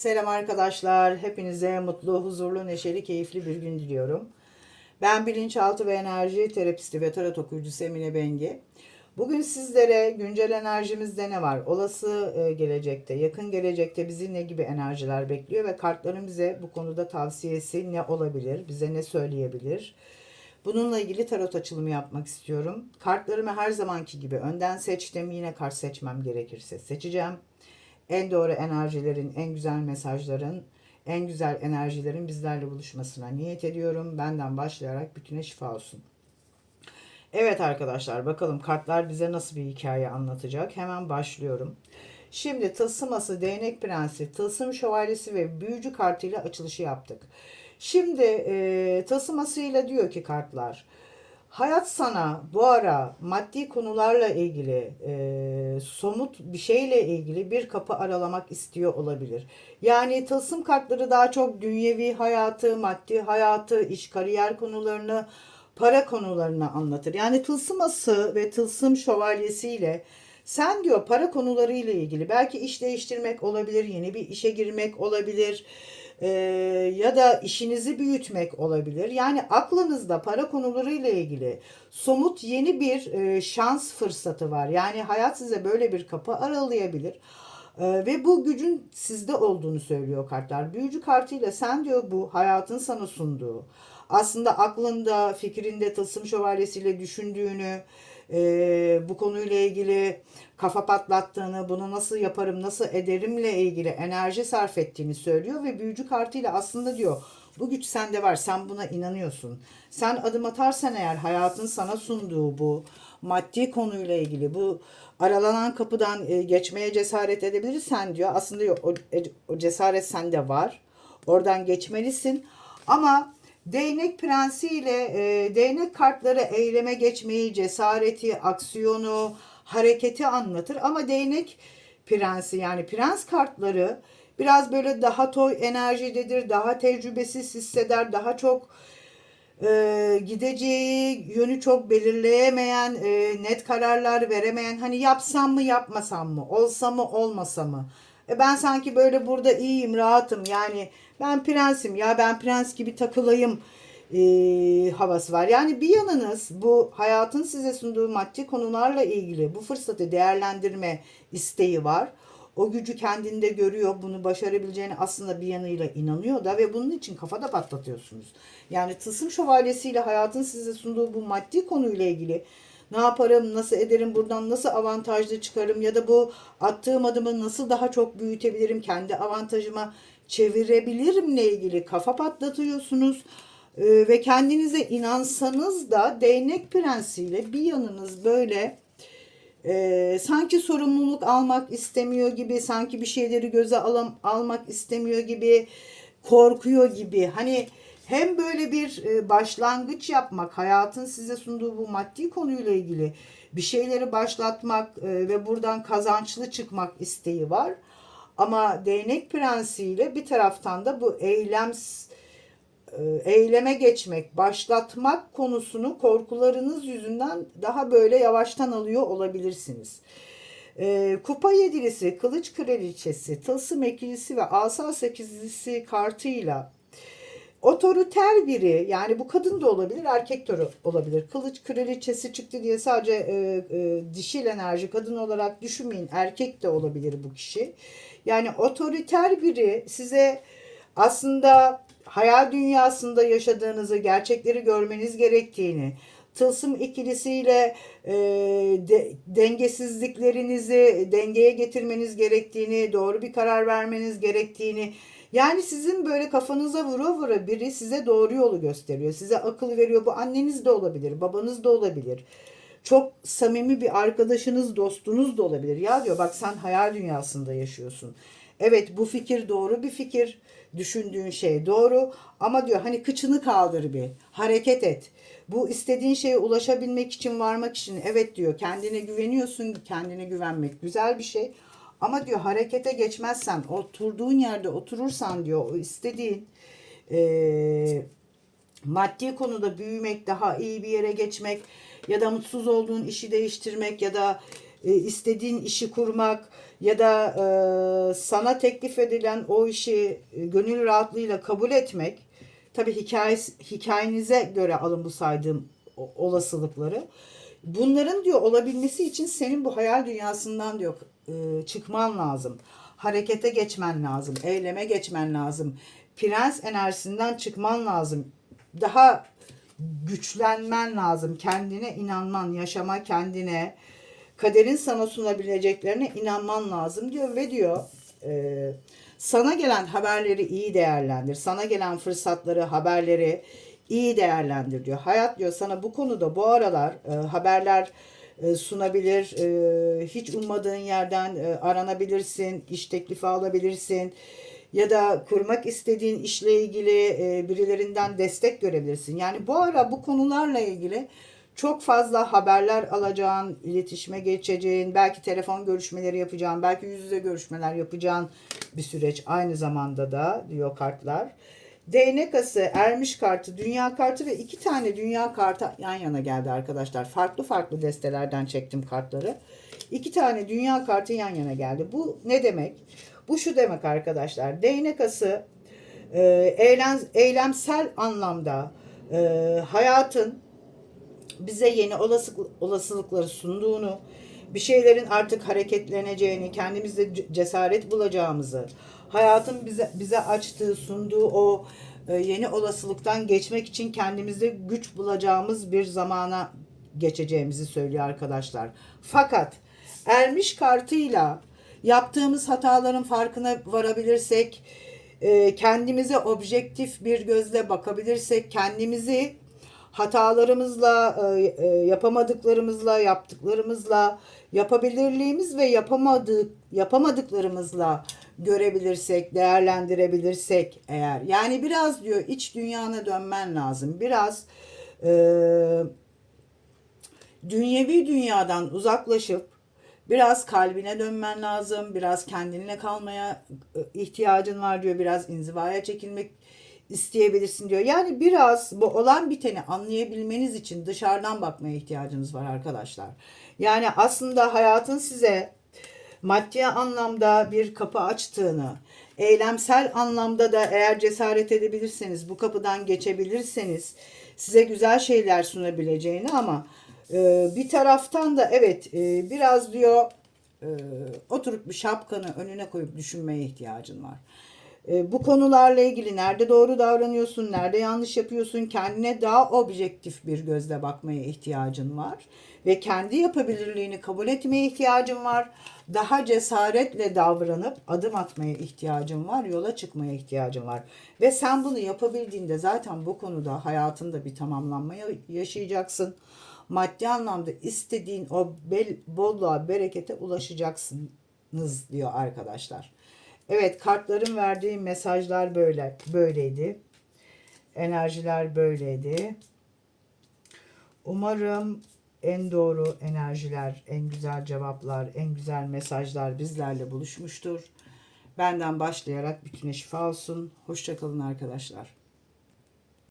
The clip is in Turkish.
Selam arkadaşlar. Hepinize mutlu, huzurlu, neşeli, keyifli bir gün diliyorum. Ben bilinçaltı ve enerji terapisti ve tarot okuyucusu Emine Bengi. Bugün sizlere güncel enerjimizde ne var? Olası e, gelecekte, yakın gelecekte bizi ne gibi enerjiler bekliyor ve kartların bize bu konuda tavsiyesi ne olabilir? Bize ne söyleyebilir? Bununla ilgili tarot açılımı yapmak istiyorum. Kartlarımı her zamanki gibi önden seçtim. Yine kart seçmem gerekirse seçeceğim en doğru enerjilerin, en güzel mesajların, en güzel enerjilerin bizlerle buluşmasına niyet ediyorum. Benden başlayarak bütüne şifa olsun. Evet arkadaşlar bakalım kartlar bize nasıl bir hikaye anlatacak. Hemen başlıyorum. Şimdi tılsıması, değnek prensi, tılsım şövalyesi ve büyücü kartıyla açılışı yaptık. Şimdi e, tılsımasıyla diyor ki kartlar. Hayat sana bu ara maddi konularla ilgili, e, somut bir şeyle ilgili bir kapı aralamak istiyor olabilir. Yani tılsım kartları daha çok dünyevi hayatı, maddi hayatı, iş kariyer konularını, para konularını anlatır. Yani tılsıması ve tılsım şövalyesiyle sen diyor para konularıyla ilgili belki iş değiştirmek olabilir, yeni bir işe girmek olabilir e, ya da işinizi büyütmek olabilir. Yani aklınızda para konularıyla ilgili somut yeni bir e, şans fırsatı var. Yani hayat size böyle bir kapı aralayabilir. E, ve bu gücün sizde olduğunu söylüyor kartlar. Büyücü kartıyla sen diyor bu hayatın sana sunduğu. Aslında aklında, fikrinde tılsım şövalyesiyle düşündüğünü, e, bu konuyla ilgili kafa patlattığını, bunu nasıl yaparım, nasıl ederimle ilgili enerji sarf ettiğini söylüyor ve büyücü kartıyla aslında diyor bu güç sende var, sen buna inanıyorsun. Sen adım atarsan eğer hayatın sana sunduğu bu maddi konuyla ilgili bu aralanan kapıdan e, geçmeye cesaret edebilirsen diyor. Aslında o, o cesaret sende var. Oradan geçmelisin. Ama Değnek prensi ile e, değnek kartları eyleme geçmeyi, cesareti, aksiyonu, hareketi anlatır. Ama değnek prensi yani prens kartları biraz böyle daha toy enerjidedir, daha tecrübesiz hisseder, daha çok e, gideceği yönü çok belirleyemeyen, e, net kararlar veremeyen, hani yapsam mı yapmasam mı, olsa mı olmasa mı? E ben sanki böyle burada iyiyim, rahatım yani ben prensim ya ben prens gibi takılayım e, havası var. Yani bir yanınız bu hayatın size sunduğu maddi konularla ilgili bu fırsatı değerlendirme isteği var. O gücü kendinde görüyor. Bunu başarabileceğini aslında bir yanıyla inanıyor da ve bunun için kafada patlatıyorsunuz. Yani tılsım şövalyesiyle hayatın size sunduğu bu maddi konuyla ilgili ne yaparım, nasıl ederim, buradan nasıl avantajlı çıkarım ya da bu attığım adımı nasıl daha çok büyütebilirim, kendi avantajıma çevirebilirimle ilgili kafa patlatıyorsunuz. Ee, ve kendinize inansanız da değnek prensiyle bir yanınız böyle e, sanki sorumluluk almak istemiyor gibi, sanki bir şeyleri göze alam, almak istemiyor gibi, korkuyor gibi. Hani hem böyle bir e, başlangıç yapmak, hayatın size sunduğu bu maddi konuyla ilgili bir şeyleri başlatmak e, ve buradan kazançlı çıkmak isteği var. Ama değnek prensiyle bir taraftan da bu eylem e, eyleme geçmek, başlatmak konusunu korkularınız yüzünden daha böyle yavaştan alıyor olabilirsiniz. Kupa yedilisi, kılıç kraliçesi, tılsım ekilisi ve asa sekizlisi kartıyla otoriter biri yani bu kadın da olabilir erkek de olabilir. Kılıç kraliçesi çıktı diye sadece e, e, dişil enerji kadın olarak düşünmeyin erkek de olabilir bu kişi. Yani otoriter biri size aslında hayal dünyasında yaşadığınızı, gerçekleri görmeniz gerektiğini, tılsım ikilisiyle e, de, dengesizliklerinizi dengeye getirmeniz gerektiğini, doğru bir karar vermeniz gerektiğini, yani sizin böyle kafanıza vura vura biri size doğru yolu gösteriyor, size akıl veriyor. Bu anneniz de olabilir, babanız da olabilir. Çok samimi bir arkadaşınız, dostunuz da olabilir. Ya diyor bak sen hayal dünyasında yaşıyorsun. Evet bu fikir doğru bir fikir. Düşündüğün şey doğru ama diyor hani kıçını kaldır bir. Hareket et. Bu istediğin şeye ulaşabilmek için, varmak için evet diyor kendine güveniyorsun. Kendine güvenmek güzel bir şey. Ama diyor harekete geçmezsen, oturduğun yerde oturursan diyor istediğin e, maddi konuda büyümek, daha iyi bir yere geçmek ya da mutsuz olduğun işi değiştirmek ya da e, istediğin işi kurmak ya da e, sana teklif edilen o işi e, gönül rahatlığıyla kabul etmek tabii hikayesi, hikayenize göre alın bu saydığım olasılıkları. Bunların diyor olabilmesi için senin bu hayal dünyasından diyor e, çıkman lazım. Harekete geçmen lazım. Eyleme geçmen lazım. Prens enerjisinden çıkman lazım. Daha güçlenmen lazım. Kendine inanman, yaşama kendine, kaderin sana sunabileceklerine inanman lazım diyor ve diyor e, sana gelen haberleri iyi değerlendir. Sana gelen fırsatları, haberleri iyi değerlendir diyor. Hayat diyor sana bu konuda bu aralar e, haberler sunabilir. E, hiç ummadığın yerden e, aranabilirsin, iş teklifi alabilirsin ya da kurmak istediğin işle ilgili e, birilerinden destek görebilirsin. Yani bu ara bu konularla ilgili çok fazla haberler alacağın, iletişime geçeceğin, belki telefon görüşmeleri yapacağın, belki yüz yüze görüşmeler yapacağın bir süreç aynı zamanda da diyor kartlar. Değnek ası, ermiş kartı, dünya kartı ve iki tane dünya kartı yan yana geldi arkadaşlar. Farklı farklı destelerden çektim kartları. İki tane dünya kartı yan yana geldi. Bu ne demek? Bu şu demek arkadaşlar. Değnek ası e, eylem, eylemsel anlamda e, hayatın bize yeni olasılık, olasılıkları sunduğunu, bir şeylerin artık hareketleneceğini, kendimizde cesaret bulacağımızı, hayatın bize bize açtığı, sunduğu o e, yeni olasılıktan geçmek için kendimizde güç bulacağımız bir zamana geçeceğimizi söylüyor arkadaşlar. Fakat ermiş kartıyla yaptığımız hataların farkına varabilirsek, e, kendimize objektif bir gözle bakabilirsek, kendimizi hatalarımızla, e, e, yapamadıklarımızla, yaptıklarımızla, yapabilirliğimiz ve yapamadık yapamadıklarımızla görebilirsek, değerlendirebilirsek eğer. Yani biraz diyor iç dünyana dönmen lazım. Biraz e, dünyevi dünyadan uzaklaşıp biraz kalbine dönmen lazım. Biraz kendinle kalmaya e, ihtiyacın var diyor. Biraz inzivaya çekilmek isteyebilirsin diyor. Yani biraz bu olan biteni anlayabilmeniz için dışarıdan bakmaya ihtiyacınız var arkadaşlar. Yani aslında hayatın size maddi anlamda bir kapı açtığını, eylemsel anlamda da eğer cesaret edebilirseniz, bu kapıdan geçebilirseniz size güzel şeyler sunabileceğini ama e, bir taraftan da evet e, biraz diyor e, oturup bir şapkanı önüne koyup düşünmeye ihtiyacın var. E, bu konularla ilgili nerede doğru davranıyorsun, nerede yanlış yapıyorsun, kendine daha objektif bir gözle bakmaya ihtiyacın var. Ve kendi yapabilirliğini kabul etmeye ihtiyacın var. Daha cesaretle davranıp adım atmaya ihtiyacın var, yola çıkmaya ihtiyacın var. Ve sen bunu yapabildiğinde zaten bu konuda hayatında bir tamamlanmaya yaşayacaksın. Maddi anlamda istediğin o bel, bolluğa, berekete ulaşacaksınız diyor arkadaşlar. Evet kartların verdiği mesajlar böyle böyleydi. Enerjiler böyleydi. Umarım en doğru enerjiler, en güzel cevaplar, en güzel mesajlar bizlerle buluşmuştur. Benden başlayarak bütüne şifa olsun. Hoşçakalın arkadaşlar.